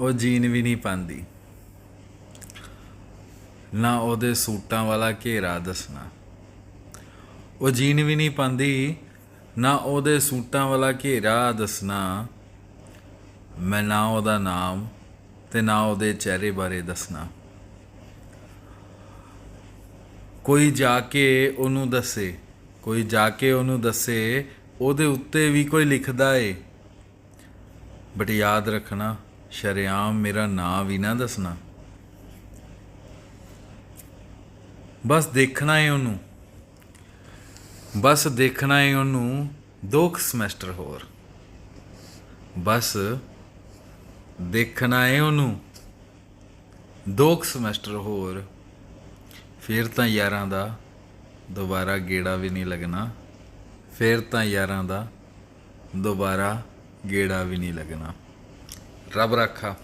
ਉਹ ਜੀਨ ਵੀ ਨਹੀਂ ਪਾਉਂਦੀ ਨਾ ਉਹਦੇ ਸੂਟਾਂ ਵਾਲਾ ਘੇਰਾ ਦੱਸਣਾ। ਉਹ ਜੀਨ ਵੀ ਨਹੀਂ ਪਾਉਂਦੀ ਨਾ ਉਹਦੇ ਸੂਟਾਂ ਵਾਲਾ ਘੇਰਾ ਦੱਸਣਾ। ਮੈਂ ਨਾ ਉਹਦਾ ਨਾਮ ਤੇ ਨਾ ਉਹਦੇ ਚਿਹਰੇ ਬਾਰੇ ਦੱਸਣਾ। ਕੋਈ ਜਾ ਕੇ ਉਹਨੂੰ ਦੱਸੇ, ਕੋਈ ਜਾ ਕੇ ਉਹਨੂੰ ਦੱਸੇ, ਉਹਦੇ ਉੱਤੇ ਵੀ ਕੋਈ ਲਿਖਦਾ ਏ। ਬਟ ਯਾਦ ਰੱਖਣਾ ਸ਼ਰਿਆਮ ਮੇਰਾ ਨਾਂ ਵੀ ਨਾ ਦੱਸਣਾ। ਬਸ ਦੇਖਣਾ ਏ ਉਹਨੂੰ। ਬਸ ਦੇਖਣਾ ਏ ਉਹਨੂੰ ਦੋ ਕੁ ਸਮੈਸਟਰ ਹੋਰ। ਬਸ ਦੇਖਣਾ ਏ ਉਹਨੂੰ ਦੋ ਕੁ ਸਮੈਸਟਰ ਹੋਰ। ਫਿਰ ਤਾਂ ਯਾਰਾਂ ਦਾ ਦੁਬਾਰਾ ਗੇੜਾ ਵੀ ਨਹੀਂ ਲੱਗਣਾ। ਫਿਰ ਤਾਂ ਯਾਰਾਂ ਦਾ ਦੁਬਾਰਾ ਗੇੜਾ ਵੀ ਨਹੀਂ ਲੱਗਣਾ। Rabraka.